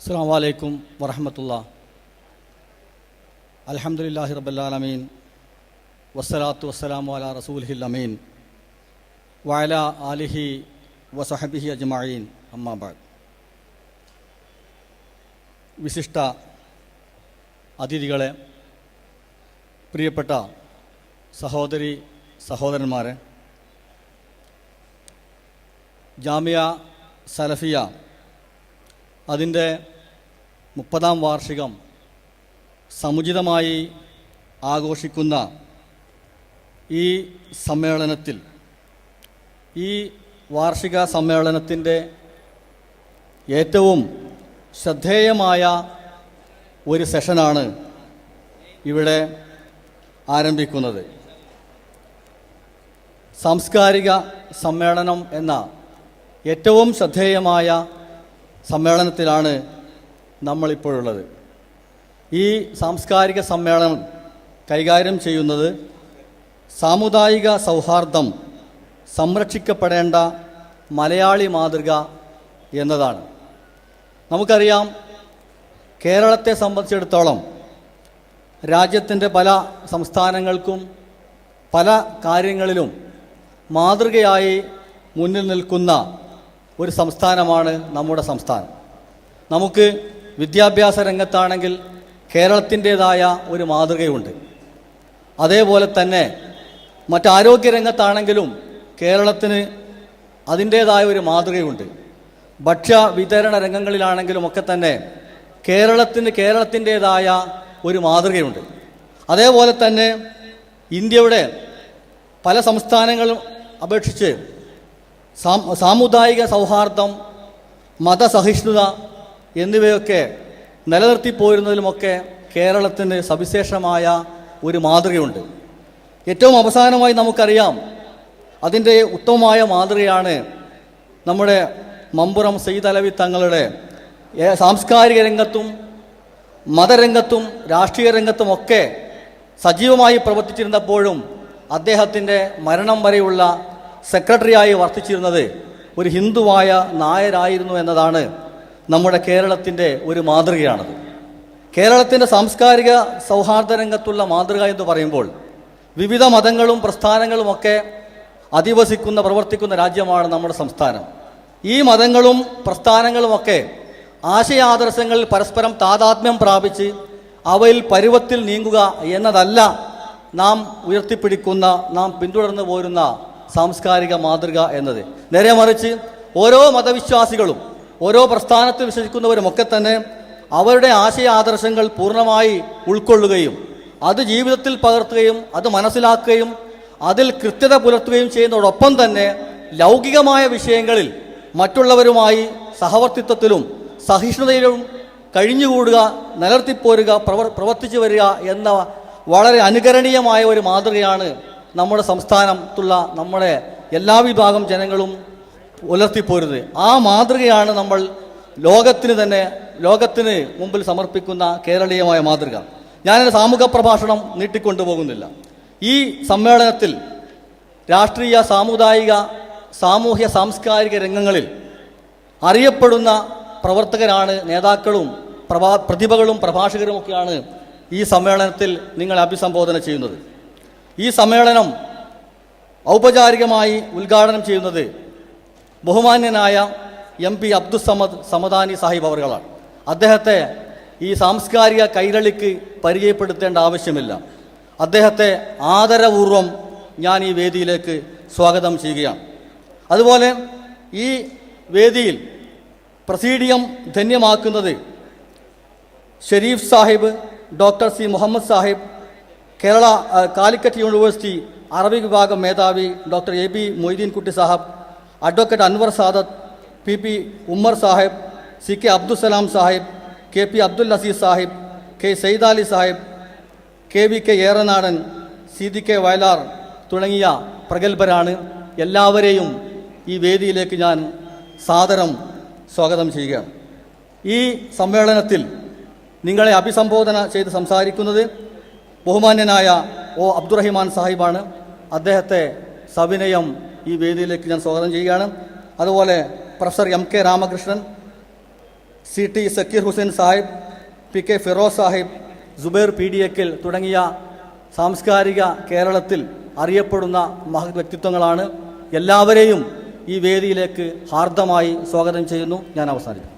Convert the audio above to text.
അസ്സാം വലൈക്കും വറഹമത്തുള്ള അലഹമുല്ലാഹി റബല്ലാലമീൻ വസ്സലാത്തു വസ്സലാമു അല റസൂൽഹിൽ അമീൻ. വയല ആലിഹി വസഹബിഹി അജ്മായീൻ അമ്മാബാദ് വിശിഷ്ട അതിഥികളെ പ്രിയപ്പെട്ട സഹോദരി സഹോദരന്മാരെ ജാമിയ സലഫിയ അതിന്റെ മുപ്പതാം വാർഷികം സമുചിതമായി ആഘോഷിക്കുന്ന ഈ സമ്മേളനത്തിൽ ഈ വാർഷിക സമ്മേളനത്തിന്റെ ഏറ്റവും ശ്രദ്ധേയമായ ഒരു സെഷനാണ് ഇവിടെ ആരംഭിക്കുന്നത്. സാംസ്കാരിക സമ്മേളനം എന്ന ഏറ്റവും ശ്രദ്ധേയമായ സമ്മേളനത്തിലാണ് നമ്മളിപ്പോഴുള്ളത്. ഈ സാംസ്കാരിക സമ്മേളനം കൈകാര്യം ചെയ്യുന്നത് സാമുദായിക സൗഹാർദ്ദം സംരക്ഷിക്കപ്പെടേണ്ട മലയാളി മാതൃക എന്നതാണ്. നമുക്കറിയാം കേരളത്തെ സംബന്ധിച്ചിടത്തോളം രാജ്യത്തിന്റെ പല സംസ്ഥാനങ്ങൾക്കും പല കാര്യങ്ങളിലും മാതൃകയായി മുന്നിൽ നിൽക്കുന്ന ഒരു സംസ്ഥാനമാണ് നമ്മുടെ സംസ്ഥാനം. നമുക്ക് വിദ്യാഭ്യാസ രംഗത്താണെങ്കിൽ കേരളത്തിന്റേതായ ഒരു മാതൃകയുണ്ട്. അതേപോലെ തന്നെ മറ്റാരോഗ്യ രംഗത്താണെങ്കിലും കേരളത്തിന് അതിന്റേതായ ഒരു മാതൃകയുണ്ട്. ഭക്ഷ്യ വിതരണ രംഗങ്ങളിലാണെങ്കിലും ഒക്കെ തന്നെ കേരളത്തിന് കേരളത്തിന്റേതായ ഒരു മാതൃകയുണ്ട്. അതേപോലെ തന്നെ ഇന്ത്യയുടെ പല സംസ്ഥാനങ്ങളും അപേക്ഷിച്ച് സാമുദായിക സൗഹാർദ്ദം മതസഹിഷ്ണുത എന്നിവയൊക്കെ നിലനിർത്തിപ്പോരുന്നതിലുമൊക്കെ കേരളത്തിന് സവിശേഷമായ ഒരു മാതൃകയുണ്ട്. ഏറ്റവും അവസാനമായി നമുക്കറിയാം അതിന്റെ ഉത്തമമായ മാതൃകയാണ് നമ്മുടെ മമ്പുറം സെയ്ദ് അലവി തങ്ങളുടെ സാംസ്കാരിക രംഗത്തും മതരംഗത്തും രാഷ്ട്രീയ രംഗത്തുമൊക്കെ സജീവമായി പ്രവർത്തിച്ചിരുന്നപ്പോഴും അദ്ദേഹത്തിന്റെ മരണം വരെയുള്ള സെക്രട്ടറിയായി വർത്തിച്ചിരുന്നത് ഒരു ഹിന്ദുവായ നായരായിരുന്നു എന്നതാണ് നമ്മുടെ കേരളത്തിന്റെ ഒരു മാതൃകയാണത്. കേരളത്തിന്റെ സാംസ്കാരിക സൗഹാർദ്ദ രംഗത്തുള്ള മാതൃക എന്ന് പറയുമ്പോൾ വിവിധ മതങ്ങളും പ്രസ്ഥാനങ്ങളുമൊക്കെ അധിവസിക്കുന്ന പ്രവർത്തിക്കുന്ന രാജ്യമാണ് നമ്മുടെ സംസ്ഥാനം. ഈ മതങ്ങളും പ്രസ്ഥാനങ്ങളുമൊക്കെ ആശയാദർശങ്ങളിൽ പരസ്പരം താതാത്മ്യം പ്രാപിച്ച് അവയിൽ പരുവത്തിൽ നീങ്ങുക എന്നതല്ല നാം ഉയർത്തിപ്പിടിക്കുന്ന നാം പിന്തുടർന്നു പോരുന്ന സാംസ്കാരിക മാതൃക എന്നത്. നേരെ മറിച്ച് ഓരോ മതവിശ്വാസികളും ഓരോ പ്രസ്ഥാനത്തിൽ വിശ്വസിക്കുന്നവരുമൊക്കെ തന്നെ അവരുടെ ആശയ ആദർശങ്ങൾ പൂർണമായി ഉൾക്കൊള്ളുകയും അത് ജീവിതത്തിൽ പകർത്തുകയും അത് മനസ്സിലാക്കുകയും അതിൽ കൃത്യത പുലർത്തുകയും ചെയ്യുന്നതോടൊപ്പം തന്നെ ലൗകികമായ വിഷയങ്ങളിൽ മറ്റുള്ളവരുമായി സഹവർത്തിത്വത്തിലും സഹിഷ്ണുതയിലും കഴിഞ്ഞുകൂടുക നിലർത്തിപ്പോരുക പ്രവർ പ്രവർത്തിച്ചു വരിക എന്ന വളരെ അനുകരണീയമായ ഒരു മാതൃകയാണ് നമ്മുടെ സംസ്ഥാനത്തുള്ള നമ്മുടെ എല്ലാ വിഭാഗം ജനങ്ങളും പുലർത്തിപ്പോരുത്. ആ മാതൃകയാണ് നമ്മൾ ലോകത്തിന് തന്നെ ലോകത്തിന് മുമ്പിൽ സമർപ്പിക്കുന്ന കേരളീയമായ മാതൃക. ഞാനൊരു സാമൂഹ്യ പ്രഭാഷണം നീട്ടിക്കൊണ്ടുപോകുന്നില്ല. ഈ സമ്മേളനത്തിൽ രാഷ്ട്രീയ സാമുദായിക സാമൂഹ്യ സാംസ്കാരിക രംഗങ്ങളിൽ അറിയപ്പെടുന്ന പ്രവർത്തകരാണ് നേതാക്കളും പ്രഭാ പ്രതിഭകളും പ്രഭാഷകരുമൊക്കെയാണ് ഈ സമ്മേളനത്തിൽ നിങ്ങൾ അഭിസംബോധന ചെയ്യുന്നത്. ഈ സമ്മേളനം ഔപചാരികമായി ഉദ്ഘാടനം ചെയ്യുന്നത് ബഹുമാന്യനായ എം പി അബ്ദുസമദ് സമദാനി സാഹിബ് അവർകളാണ് അദ്ദേഹത്തെ ഈ സാംസ്കാരിക കൈരളിക്ക് പരിചയപ്പെടുത്തേണ്ട ആവശ്യമില്ല. അദ്ദേഹത്തെ ആദരപൂർവം ഞാൻ ഈ വേദിയിലേക്ക് സ്വാഗതം ചെയ്യുകയാണ്. അതുപോലെ ഈ വേദിയിൽ presidium ധന്യമാക്കുന്നത് Shareef Sahib doctor C Muhammad Sahib Kerala Calicut university അറബി വിഭാഗം മേധാവി doctor A B Moideenkutty Sahib advocate Anwar Sadath P P Ummer Sahib C K Abdussalam Sahib K P Abdul Azeez Sahib K Saidali Sahib K V K Eranadan C D K Vayalar തുടങ്ങിയ പ്രഗത്ഭരാണ്. എല്ലാവരെയും ഈ വേദിയിലേക്ക് ഞാൻ സാദരം സ്വാഗതം ചെയ്യുകയാണ്. ഈ സമ്മേളനത്തിൽ നിങ്ങളെ അഭിസംബോധന ചെയ്ത് സംസാരിക്കുന്നത് ബഹുമാന്യനായ ഒ അബ്ദുറഹിമാൻ സാഹിബാണ്. അദ്ദേഹത്തെ സവിനയം ഈ വേദിയിലേക്ക് ഞാൻ സ്വാഗതം ചെയ്യുകയാണ്. അതുപോലെ professor M K Ramakrishnan C T Zakir Hussain Sahib P K Firoz Sahib Jubair P D എക്കിൽ തുടങ്ങിയ സാംസ്കാരിക കേരളത്തിൽ അറിയപ്പെടുന്ന മഹത് വ്യക്തിത്വങ്ങളാണ്. എല്ലാവരെയും ഈ വേദിയിലേക്ക് ഹാർദമായി സ്വാഗതം ചെയ്യുന്നു. ഞാൻ അവസാനിക്കും